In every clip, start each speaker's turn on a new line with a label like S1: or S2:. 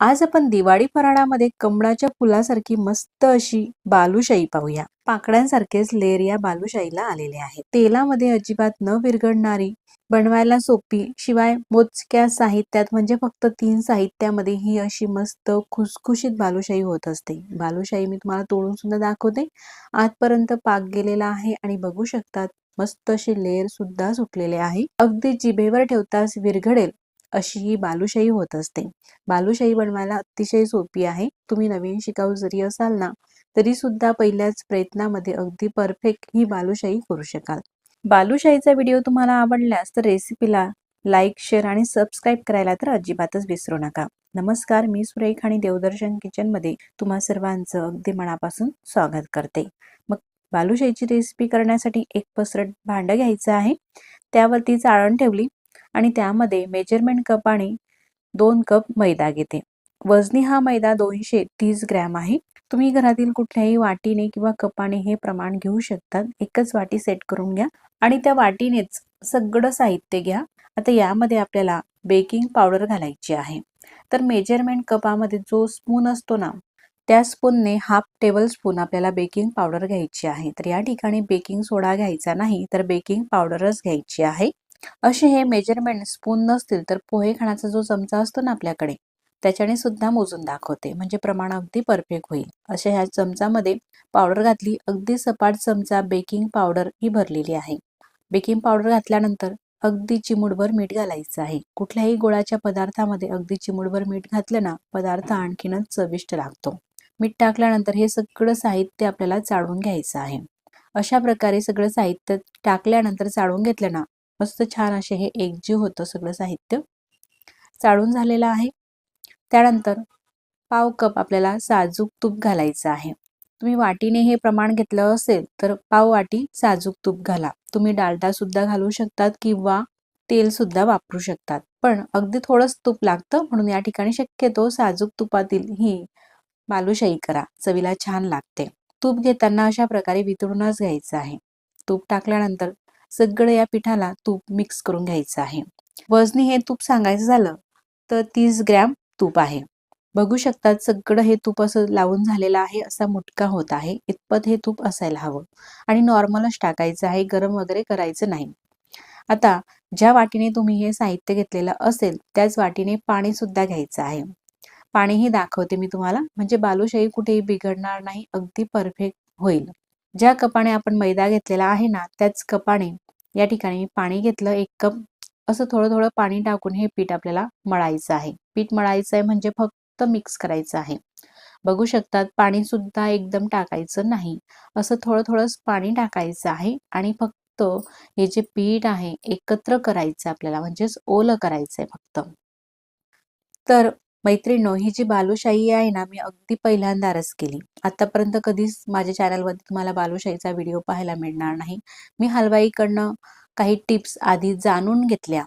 S1: आज आपण दिवाळी फराळामध्ये कमळाच्या फुलासारखी मस्त अशी बालुशाही पाहूया. पाकड्यांसारखेच लेर या बालुशाहीला आलेले आहे. तेलामध्ये अजिबात न विरघडणारी बनवायला सोपी शिवाय मोजक्या साहित्यात म्हणजे फक्त तीन साहित्यामध्ये ही अशी मस्त खुसखुशीत बालुशाही होत असते. बालुशाही मी तुम्हाला तोडून सुद्धा दाखवते. आजपर्यंत पाक गेलेला आहे आणि बघू शकतात मस्त अशी लेअर सुद्धा सुटलेले आहे. अगदी जिभेवर ठेवताच विरघडेल अशी ही बालुशाही होत असते. बालुशाही बनवायला अतिशय सोपी आहे. तुम्ही नवीन शिकाऊ जरी असाल ना तरी सुद्धा पहिल्याच प्रयत्नामध्ये अगदी परफेक्ट ही बालुशाही करू शकाल. बालुशाहीचा व्हिडिओ तुम्हाला आवडल्यास तर रेसिपीला लाईक शेअर आणि सबस्क्राईब करायला तर अजिबातच विसरू नका. नमस्कार मी सुरेख आणि देवदर्शन किचनमध्ये तुम्हा सर्वांचं अगदी मनापासून स्वागत करते. मग बालुशाहीची रेसिपी करण्यासाठी एक पसरट भांडं घ्यायचं आहे. त्यावरती चाळण ठेवली. आणि त्यामध्ये मेजरमेंट कपाने दोन कप मैदा घेते. वजनी हा मैदा दोनशे तीस ग्रॅम आहे. तुम्ही घरातील कुठल्याही वाटीने किंवा कपाने हे प्रमाण घेऊ शकतात. एकच वाटी सेट करून घ्या आणि त्या वाटीनेच सगळं साहित्य घ्या. आता यामध्ये आपल्याला बेकिंग पावडर घालायची आहे. तर मेजरमेंट कपामध्ये जो स्पून असतो ना त्या स्पूनने हाफ टेबल स्पून आपल्याला बेकिंग पावडर घ्यायची आहे. तर या ठिकाणी बेकिंग सोडा घ्यायचा नाही तर बेकिंग पावडरच घ्यायची आहे. असे हे मेजरमेंट स्पून नसतील तर पोहे खाण्याचा जो चमचा असतो ना आपल्याकडे त्याच्याने सुद्धा मोजून दाखवते. म्हणजे प्रमाण अगदी परफेक्ट होईल. अशा ह्या चमचामध्ये पावडर घातली अगदी सपाट चमचा बेकिंग पावडर ही भरलेली आहे. बेकिंग पावडर घातल्यानंतर अगदी चिमूटभर मीठ घालायचं आहे. कुठल्याही गोळाच्या पदार्थामध्ये अगदी चिमूटभर मीठ घातलं ना पदार्थ आणखीनच चविष्ट लागतो. मीठ टाकल्यानंतर हे सगळं साहित्य आपल्याला चाळून घ्यायचं आहे. अशा प्रकारे सगळं साहित्य टाकल्यानंतर चाळून घेतलं ना मस्त छान असे हे एकजीव होतं सगळं साहित्य चाळून झालेलं आहे. त्यानंतर पाव कप आपल्याला साजूक तूप घालायचं आहे. तुम्ही वाटीने हे प्रमाण घेतलं असेल तर पाव वाटी साजूक तूप घाला. तुम्ही डालडा सुद्धा घालू शकतात किंवा तेल सुद्धा वापरू शकतात. पण अगदी थोडंच तूप लागतं म्हणून या ठिकाणी शक्यतो साजूक तुपातील ही बालुशाही करा. चवीला छान लागते. तूप घेताना अशा प्रकारे वितळूनच घ्यायचं आहे. तूप टाकल्यानंतर सगळं या पिठाला तूप मिक्स करून घ्यायचं आहे. वजनी हे तूप सांगायचं झालं तर तीस ग्रॅम तूप आहे. बघू शकतात सगळं हे तूप असं लावून झालेलं आहे असा मुटका होत आहे इतपत हे तूप असायला हवं. आणि नॉर्मलच टाकायचं आहे गरम वगैरे करायचं नाही. आता ज्या वाटीने तुम्ही हे साहित्य घेतलेलं असेल त्याच वाटीने पाणी सुद्धा घ्यायचं आहे. पाणीही दाखवते मी तुम्हाला म्हणजे बालुशाही कुठेही बिघडणार नाही अगदी परफेक्ट होईल. ज्या कपाने आपण मैदा घेतलेला आहे ना त्याच कपाने या ठिकाणी पाणी घेतलं एक कप असं थोडं थोडं पाणी टाकून हे पीठ आपल्याला मळायचं आहे. पीठ मळायचं आहे म्हणजे फक्त मिक्स करायचं आहे. बघू शकतात पाणी सुद्धा एकदम टाकायचं नाही. असं थोडं थोडं पाणी टाकायचं आहे आणि फक्त हे जे पीठ आहे एकत्र करायचं आपल्याला म्हणजेच ओलं करायचं आहे फक्त. तर मैत्रिणो ही जी बालुशाही आहे ना मी अगदी पहिल्यांदा रस केली. आतापर्यंत कधीच माझ्या चॅनलवरती तुम्हाला बालुशाहीचा व्हिडिओ पाहायला मिळणार नाही. मी हलवाईकडनं काही टिप्स आधी जाणून घेतल्या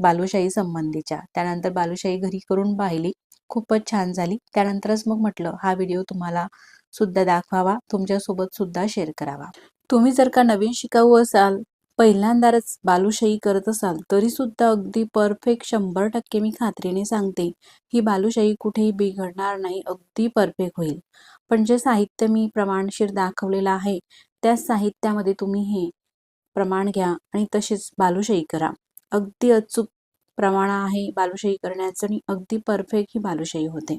S1: बालुशाही संबंधीच्या. त्यानंतर बालुशाही घरी करून पाहिली. खूपच छान झाली. त्यानंतरच मग म्हटलं हा व्हिडिओ तुम्हाला सुद्धा दाखवावा. तुमच्यासोबत सुद्धा शेअर करावा. तुम्ही जर का नवीन शिकाऊ असाल पहिल्यांदाच बालुशाही करत असाल तरी सुद्धा अगदी परफेक्ट शंभर टक्के मी खात्रीने सांगते ही बालुशाही कुठेही बिघडणार नाही अगदी परफेक्ट होईल. पण जे साहित्य मी प्रमाणशीर दाखवलेलं आहे त्या साहित्यामध्ये तुम्ही हे प्रमाण घ्या आणि तसेच बालुशाही करा. अगदी अचूक प्रमाण आहे बालुशाही करण्याचं आणि अगदी परफेक्ट ही बालुशाही होते.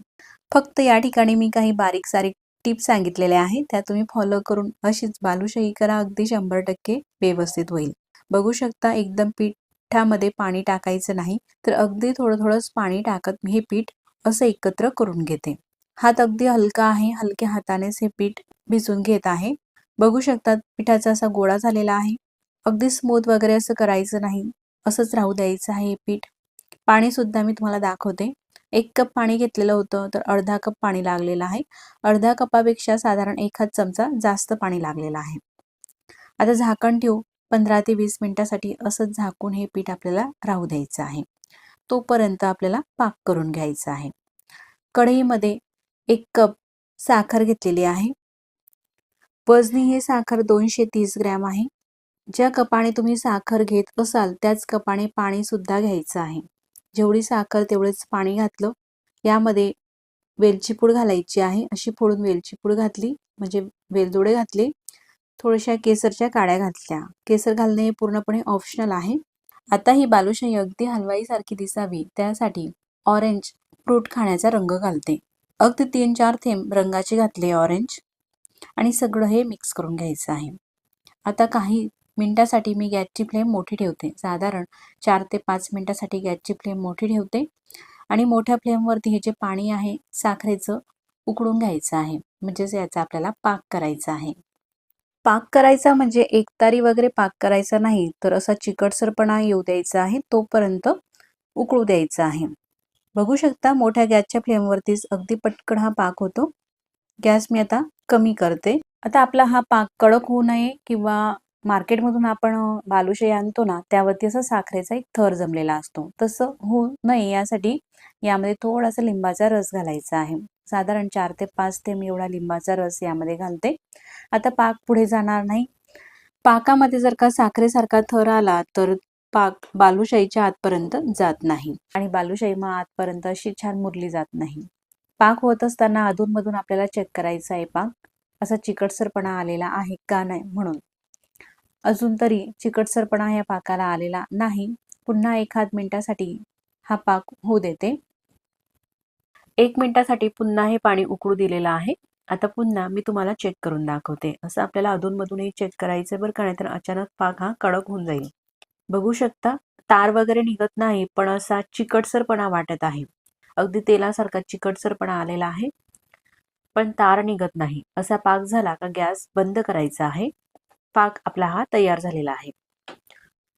S1: फक्त या ठिकाणी मी काही बारीक सारीक टिप्स सांगितलेल्या आहेत. त्या तुम्ही फॉलो करून अशीच बालुशाही करा. अगदी शंभर टक्के व्यवस्थित होईल. बघू शकता एकदम पिठामध्ये पाणी टाकायचं नाही तर अगदी थोडं थोडंच पाणी टाकत मी हे पीठ असं एकत्र करून घेते. हात अगदी हलका आहे. हलक्या हातानेच हे पीठ भिजून घेत आहे. बघू शकतात पिठाचा असा गोळा झालेला आहे. अगदी स्मूथ वगैरे असं करायचं नाही. असंच राहू द्यायचं आहे हे पीठ. पाणी सुद्धा मी तुम्हाला दाखवते. एक कप पाणी घेतलेलं होतं तर अर्धा कप पाणी लागलेलं आहे. अर्ध्या कपापेक्षा साधारण एखाद चमचा जास्त पाणी लागलेलं आहे. आता झाकण ठेवू. पंधरा ते वीस मिनिटासाठी असंच झाकून हे पीठ आपल्याला राहू द्यायचं आहे. तोपर्यंत आपल्याला पाक करून घ्यायचा आहे. कढईमध्ये एक कप साखर घेतलेली आहे. वजनी हे साखर दोनशे तीस ग्रॅम आहे. ज्या कपाने तुम्ही साखर घेत असाल त्याच कपाने पाणी सुद्धा घ्यायचं आहे. जेवढी साखर तेवढेच पाणी घातलं. यामध्ये वेलची पूड घालायची आहे. अशी फोडून वेलची पूड घातली. म्हणजे वेलदोडे घातले. थोड्याशा केसरच्या काड्या घातल्या. केसर घालणे हे पूर्णपणे ऑप्शनल आहे. आता ही बालुशाही अगदी हलवाईसारखी दिसावी. त्यासाठी ऑरेंज फ्रूट खाण्याचा रंग घालते. अगदी तीन चार थेंब रंगाचे घातले ऑरेंज आणि सगळं हे मिक्स करून घ्यायचं आहे. आता काही मिनटासाठी मी गॅसची फ्लेम मोठी ठेवते. साधारण चार ते पाच मिनटासाठी गॅसची फ्लेम मोठी ठेवते. आणि मोठ्या फ्लेमवरती हे जे पाणी आहे साखरेचं उकळून घ्यायचं आहे. म्हणजेच याचा आपल्याला पाक करायचा आहे. पाक करायचा म्हणजे एकतारी वगैरे पाक करायचा नाही तर असा चिकटसरपणा येऊ द्यायचा आहे तोपर्यंत उकळू द्यायचा आहे. बघू शकता मोठ्या गॅसच्या फ्लेमवरतीच अगदी पटकन हा पाक होतो. गॅस मी आता कमी करते. आता आपला हा पाक कडक होऊ नये किंवा मार्केटमधून आपण बालुशाही आणतो ना त्यावरती असा साखरेचा एक थर जमलेला असतो. तसं होऊ नये यासाठी यामध्ये थोडासा लिंबाचा रस घालायचा आहे. साधारण चार ते पाच ते मी एवढा लिंबाचा रस यामध्ये घालते. आता पाक पुढे जाणार नाही. पाकामध्ये जर का साखरेसारखा थर आला तर पाक बालुशाहीच्या आतपर्यंत जात नाही. आणि बालुशाही मग आतपर्यंत अशी छान मुरली जात नाही. पाक होत असताना अधूनमधून आपल्याला चेक करायचा आहे पाक. असा चिकटसरपणा आलेला आहे का नाही म्हणून. अजून तरी चिकटसरपणा या पाकाला आलेला नाही. पुन्हा एखाद मिनिटासाठी हा पाक होऊ देते. एक मिनिटासाठी पुन्हा हे पाणी उकळू दिलेलं आहे. आता पुन्हा मी तुम्हाला चेक करून दाखवते. असं आपल्याला अधूनमधूनही चेक करायचं बरं का नाहीतर अचानक पाक हा कडक होऊन जाईल. बघू शकता तार वगैरे निघत नाही पण असा चिकटसरपणा वाटत आहे. अगदी तेलासारखा चिकटसरपणा आलेला आहे. पण तार निघत नाही. असा पाक झाला का गॅस बंद करायचा आहे. पाक आपला हा तयार झालेला आहे.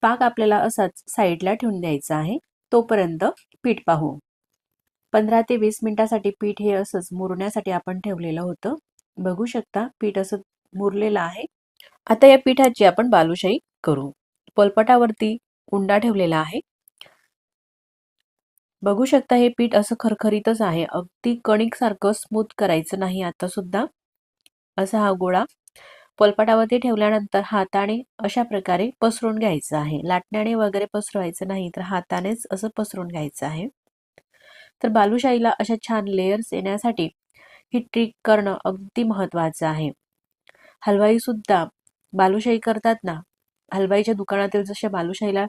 S1: पाक आपल्याला असाच साईडला ठेवून द्यायचा आहे. तोपर्यंत पीठ पाहू. पंधरा ते वीस मिनिटासाठी पीठ हे असंच मुरण्यासाठी आपण ठेवलेलं होतं. बघू शकता पीठ असं मुरलेलं आहे. आता या पिठाची आपण बालुशाही करू. पलपटावरती उंडा ठेवलेला आहे. बघू शकता हे पीठ असं खरखरीतच आहे. अगदी कणिक सारखं स्मूथ करायचं नाही आता सुद्धा असा हा गोळा पलपाटावरती ठेवल्यानंतर हाताने अशा प्रकारे पसरून घ्यायचं आहे. लाटण्याने वगैरे पसरवायचं नाही तर हातानेच असं पसरून घ्यायचं आहे. तर बालुशाहीला अशा छान लेयर्स येण्यासाठी ही ट्रिक करणं अगदी महत्वाचं आहे. हलवाई सुद्धा बालुशाही करतात ना हलवाईच्या दुकानातील जशा बालुशाहीला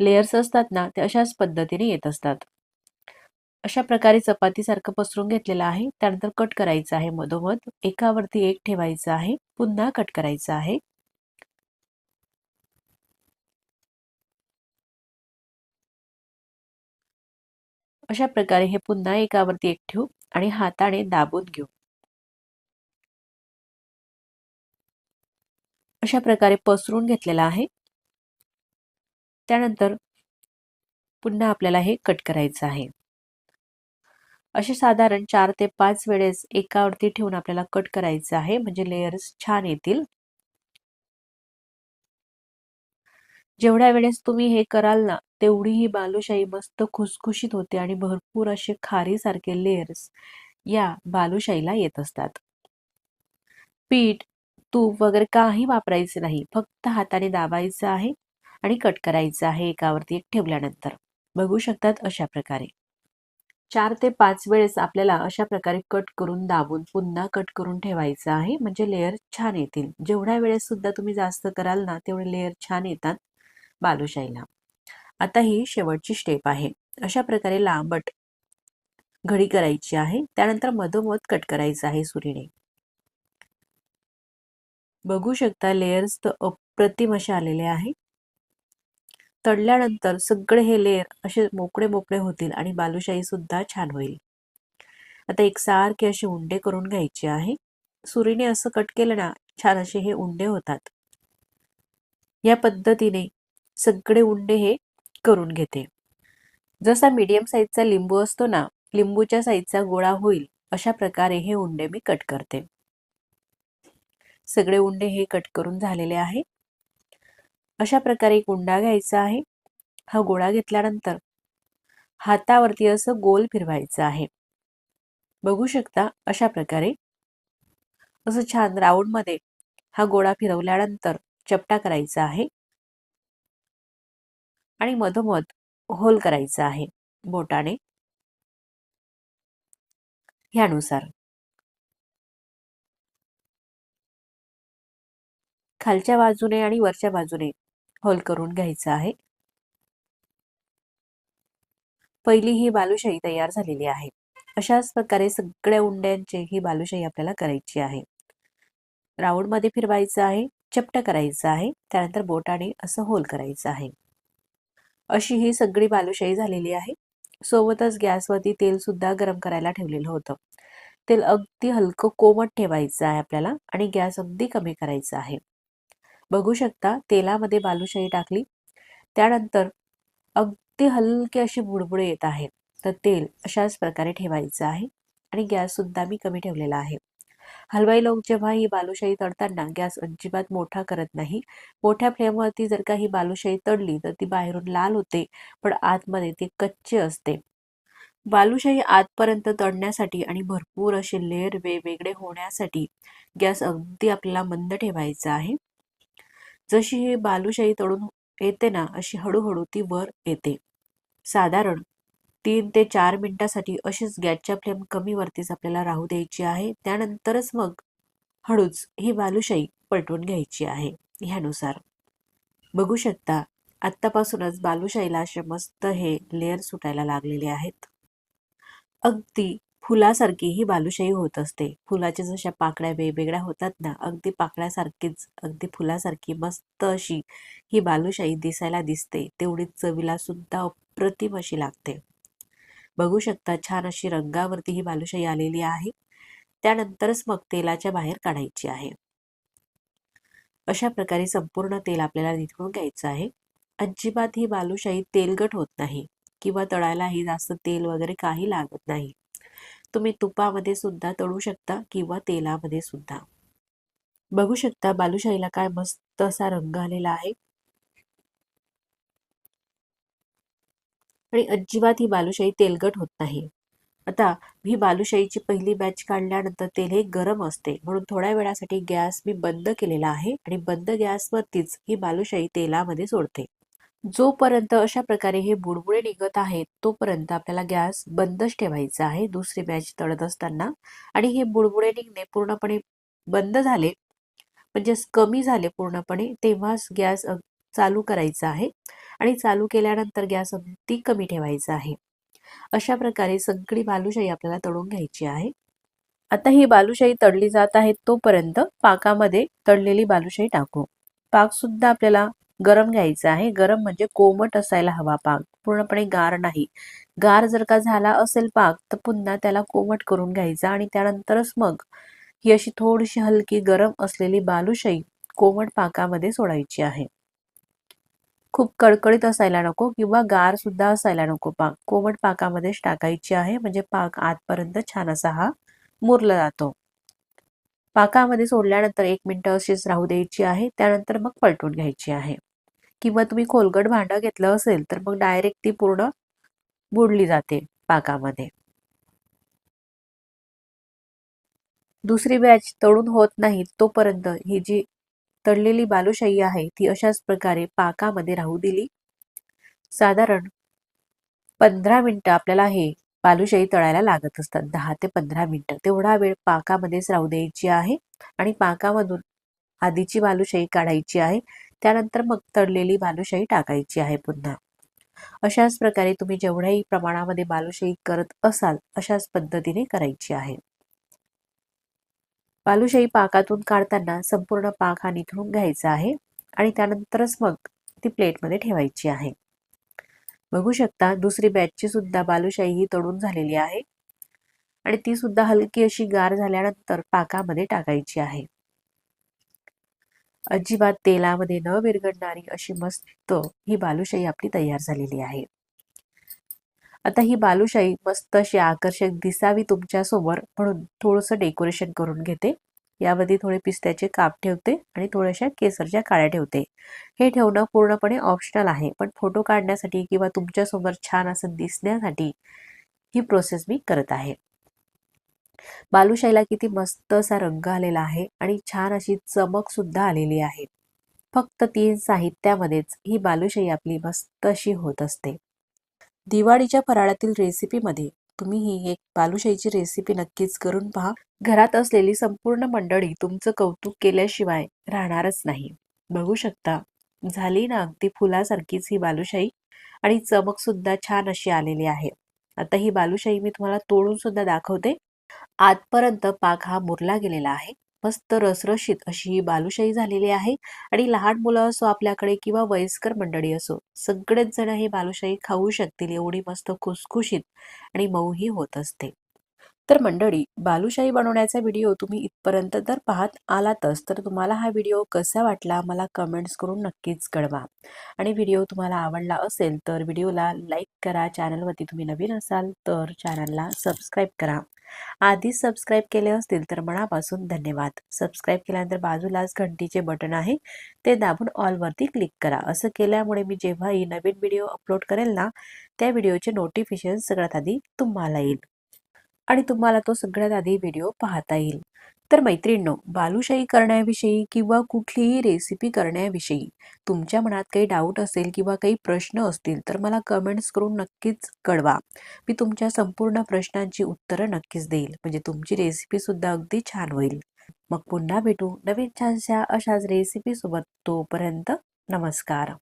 S1: लेयर्स असतात ना ते अशाच पद्धतीने येत असतात. अशा प्रकारे चपातीसारखं पसरून घेतलेलं आहे. त्यानंतर कट करायचं आहे मधोमध. एकावरती एक ठेवायचं आहे. पुन्हा कट करायचं आहे. अशा प्रकारे हे पुन्हा एकावरती एक ठेवू आणि हाताने दाबून घेऊ. अशा प्रकारे पसरून घेतलेला आहे. त्यानंतर पुन्हा आपल्याला हे कट करायचं आहे. असे साधारण चार ते पाच वेळेस एकावरती ठेवून आपल्याला कट करायचं आहे. म्हणजे लेयर्स छान येतील. जेवढ्या वेळेस तुम्ही हे कराल ना तेवढी ही बालुशाही मस्त खुसखुशीत होते आणि भरपूर असे खारीसारखे लेयर्स या बालुशाहीला येत असतात. पीठ तूप वगैरे काही वापरायचे नाही. फक्त हाताने दाबायचं आहे आणि कट करायचं आहे एकावरती एक ठेवल्यानंतर. बघू शकतात अशा प्रकारे. चार ते पाच वेळेस आपल्याला अशा प्रकारे कट करून दाबून पुन्हा कट करून ठेवायचं आहे. म्हणजे लेअर छान येतील. जेवढ्या वेळेस सुद्धा तुम्ही जास्त कराल ना तेवढे लेअर छान येतात बालुशाहीला. आता ही शेवटची स्टेप आहे. अशा प्रकारे लांबट घडी करायची आहे. त्यानंतर मधोमध कट करायचं आहे सुरीने. बघू शकता लेयर्स तर अप्रतिम असे आलेले आहे तळल्यानंतर सगळे हे लेअर असे मोकळे मोकळे होतील आणि बालुशाही सुद्धा छान होईल. आता एकसारखे असे उंडे करून घ्यायचे आहे. सुरीने असं कट केलं ना छान असे हे उंडे होतात. या पद्धतीने सगळे उंडे हे करून घेते. जसा मीडियम साईजचा लिंबू असतो ना लिंबूच्या साईजचा गोळा होईल अशा प्रकारे हे उंडे मी कट करते. सगळे उंडे हे कट करून झालेले आहे. अशा प्रकारे एक उंडा घ्यायचा आहे. हा गोळा घेतल्यानंतर हातावरती असं गोल फिरवायचं आहे. बघू शकता अशा प्रकारे असं छान राऊंडमध्ये हा गोळा फिरवल्यानंतर चपटा करायचा आहे. आणि मधोमध होल करायचा आहे बोटाने. ह्यानुसार. खालच्या बाजूने आणि वरच्या बाजूने होल करून घ्यायचं आहे. पहिली ही बालुशाही तयार झालेली आहे. अशाच प्रकारे सगळ्या उंड्यांची ही बालुशाही आपल्याला करायची आहे. राऊंडमध्ये फिरवायचं आहे चपट करायचं आहे त्यानंतर बोटाने असं होल करायचं आहे. अशी ही सगळी बालुशाही झालेली आहे. सोबतच गॅसवरती तेल सुद्धा गरम करायला ठेवलेलं होतं. तेल अगदी हलकं कोमट ठेवायचं आहे आपल्याला आणि गॅस अगदी कमी करायचा आहे. बघू शकता तेलामध्ये बालुशाही टाकली. त्यानंतर अगदी हलके अशी बुडबुडे येत आहेत. तर तेल अशाच प्रकारे ठेवायचं आहे आणि गॅससुद्धा मी कमी ठेवलेला आहे. हलवाई लोक जेव्हा ही बालुशाही तळताना गॅस अजिबात मोठा करत नाही. मोठ्या फ्लेमवरती जर का ही बालुशाही तळली तर ती बाहेरून लाल होते पण आतमध्ये ती कच्ची असते. बालुशाही आतपर्यंत तळण्यासाठी आणि भरपूर असे लेअर वेगवेगळे होण्यासाठी गॅस अगदी आपल्याला मंद ठेवायचा आहे. जशी ही बालुशाही तळून येते ना अशी हळूहळू ती वर येते. साधारण तीन ते चार मिनिटासाठी अशीच गॅसच्या फ्लेम कमी वरतीच आपल्याला राहू द्यायची आहे. त्यानंतरच मग हळूच ही बालुशाही पलटून घ्यायची आहे ह्यानुसार. बघू शकता आत्तापासूनच बालुशाहीला असे मस्त हे लेअर सुटायला लागलेले आहेत. अगदी फुलासारखी ही बालुशाही होत असते. फुलाच्या जशा पाकळ्या वेगवेगळ्या होतात ना अगदी पाकळ्यासारखीच अगदी फुलासारखी मस्त अशी ही बालुशाही दिसायला दिसते. तेवढीच चवीला सुद्धा अप्रतिम अशी लागते. बघू शकता छान अशी रंगावरती ही बालुशाही आलेली आहे. त्यानंतरच मग तेलाच्या बाहेर काढायची आहे. अशा प्रकारे संपूर्ण तेल आपल्याला निथळून घ्यायचं आहे. अजिबात ही बालुशाही तेलगट होत नाही. किंवा तळायलाही जास्त तेल वगैरे काही लागत नाही. तुम्ही तुपामध्ये सुद्धा तळू शकता किंवा तेलामध्ये सुद्धा. बघू शकता बालुशाहीला काय मस्त असा रंग आलेला आहे. आणि अजिबात ही बालुशाही तेलगट होत नाही. आता ही बालुशाहीची पहिली बॅच काढल्यानंतर तेल हे गरम असते. म्हणून थोड्या वेळासाठी गॅस मी बंद केलेला आहे आणि बंद गॅसवरतीच ही बालुशाही तेलामध्ये सोडते. जोपर्यंत अशा प्रकारे हे बुडबुडे निघत आहेत तोपर्यंत आपल्याला गॅस बंदच ठेवायचा आहे. दुसरी बॅच तळत असताना आणि हे बुडबुडे निघणे पूर्णपणे बंद झाले म्हणजे कमी झाले पूर्णपणे तेव्हाच गॅस चालू करायचा आहे आणि चालू केल्यानंतर गॅस अगदी कमी ठेवायचा आहे. अशा प्रकारे सगळी बालुशाही आपल्याला तळून घ्यायची आहे. आता ही बालुशाही तळली जात आहे तोपर्यंत पाकामध्ये तळलेली बालुशाही टाकू. पाक सुद्धा आपल्याला गरम घ्यायचा आहे. गरम म्हणजे कोमट असायला हवा पाक. पूर्णपणे गार नाही. गार जर का झाला असेल पाक तर पुन्हा त्याला कोमट करून घ्यायचा आणि त्यानंतरच मग ही अशी थोडीशी हलकी गरम असलेली बालुशाही कोमट पाकामध्ये सोडायची आहे. खूप कडकडीत असायला नको किंवा गार सुद्धा असायला नको पाक. कोमट पाकामध्येच टाकायची आहे. म्हणजे पाक आतपर्यंत छान असा हा मुरला जातो. पाकामध्ये सोडल्यानंतर एक मिनिट अशीच राहू द्यायची आहे. त्यानंतर मग पलटून घ्यायची आहे. किंवा तुम्ही खोलगट भांडं घेतलं असेल तर मग डायरेक्ट ती पूर्ण बुडली जाते पाकामध्ये दुसरी बॅच तळून होत नाही तोपर्यंत ही जी तळलेली बालुशाही आहे ती अशाच प्रकारे पाकामध्ये राहू दिली. साधारण पंधरा मिनटं आपल्याला हे बालुशाही तळायला लागत असतात. दहा ते पंधरा मिनिटं. तेवढा वेळ पाकामध्येच राहू द्यायची आहे आणि पाकामधून आधीची बालुशाही काढायची आहे. त्यानंतर मग तळलेली बालुशाही टाकायची आहे पुन्हा. अशाच प्रकारे तुम्ही जेवढ्याही प्रमाणामध्ये बालुशाही करत असाल अशाच पद्धतीने करायची आहे. बालुशाही पाकातून काढताना संपूर्ण पाक हा निथळून घ्यायचा आहे आणि त्यानंतरच मग ती प्लेटमध्ये ठेवायची आहे. बघू शकता दुसरी बॅचची सुद्धा बालुशाही ही तळून झालेली आहे आणि ती सुद्धा हलकी अशी गार झाल्यानंतर पाकामध्ये टाकायची आहे. अजिबात तेलामध्ये न विरघडणारी अशी मस्त ही बालुशाही आपली तयार झालेली आहे. आता ही बालुशाही मस्त अशी आकर्षक दिसावी तुमच्यासमोर म्हणून थोडंसं डेकोरेशन करून घेते. यामध्ये थोडे पिस्त्याचे काप ठेवते आणि थोड्याशा केसरच्या काळ्या ठेवते. हे ठेवणं पूर्णपणे ऑप्शनल आहे पण फोटो काढण्यासाठी किंवा तुमच्यासमोर छान असं दिसण्यासाठी ही प्रोसेस मी करत आहे. बालुशाहीला किती मस्त असा रंग आलेला आहे आणि छान अशी चमक सुद्धा आलेली आहे. फक्त तीन साहित्यामध्येच ही बालुशाही आपली मस्त अशी होत असते. दिवाळीच्या फराळातील रेसिपीमध्ये तुम्ही ही एक बालुशाहीची रेसिपी नक्कीच करून पहा. घरात असलेली संपूर्ण मंडळी तुमचं कौतुक केल्याशिवाय राहणारच नाही. बघू शकता झाली ना अगदी फुलासारखीच ही बालुशाही आणि चमक सुद्धा छान अशी आलेली आहे. आता ही बालुशाही मी तुम्हाला तोडून सुद्धा दाखवते. आजपर्यंत पाक हा मुरला गेलेला आहे. मस्त रसरशीत अशी ही बालुशाही झालेली आहे आणि लहान मुलं असो आपल्याकडे किंवा वयस्कर मंडळी असो सगळेच जण हे बालुशाही खाऊ शकतील एवढी मस्त खुसखुशीत आणि मऊही होत असते. तर मंडळी बालुशाही बनवण्याचा व्हिडिओ तुम्ही इथपर्यंत जर पाहत आलातच तर तुम्हाला हा व्हिडिओ कसा वाटला मला कमेंट्स करून नक्कीच कळवा. आणि व्हिडिओ तुम्हाला आवडला असेल तर व्हिडिओला लाईक करा चॅनलवरती तुम्ही नवीन असाल तर चॅनलला सबस्क्राईब करा. आधीच सबस्क्राईब केले असतील तर मनापासून धन्यवाद. सबस्क्राईब केल्यानंतर बाजूलाच घंटीचे बटन आहे. ते दाबून ऑलवरती क्लिक करा. असं केल्यामुळे मी जेव्हाही नवीन व्हिडिओ अपलोड करेल ना त्या व्हिडिओचे नोटिफिकेशन सगळ्यात आधी तुम्हाला येईल. आणि तुम्हाला तो सगळ्यात आधी व्हिडिओ पाहता येईल. तर मैत्रिणींनो बालुशाही करण्याविषयी किंवा कुठलीही रेसिपी करण्याविषयी तुमच्या मनात काही डाऊट असेल किंवा काही प्रश्न असतील तर मला कमेंट्स करून नक्कीच कळवा. मी तुमच्या संपूर्ण प्रश्नांची उत्तरं नक्कीच देईल. म्हणजे तुमची रेसिपीसुद्धा अगदी छान होईल. मग पुन्हा भेटू नवीन छानशा अशाच रेसिपीसोबत तोपर्यंत नमस्कार.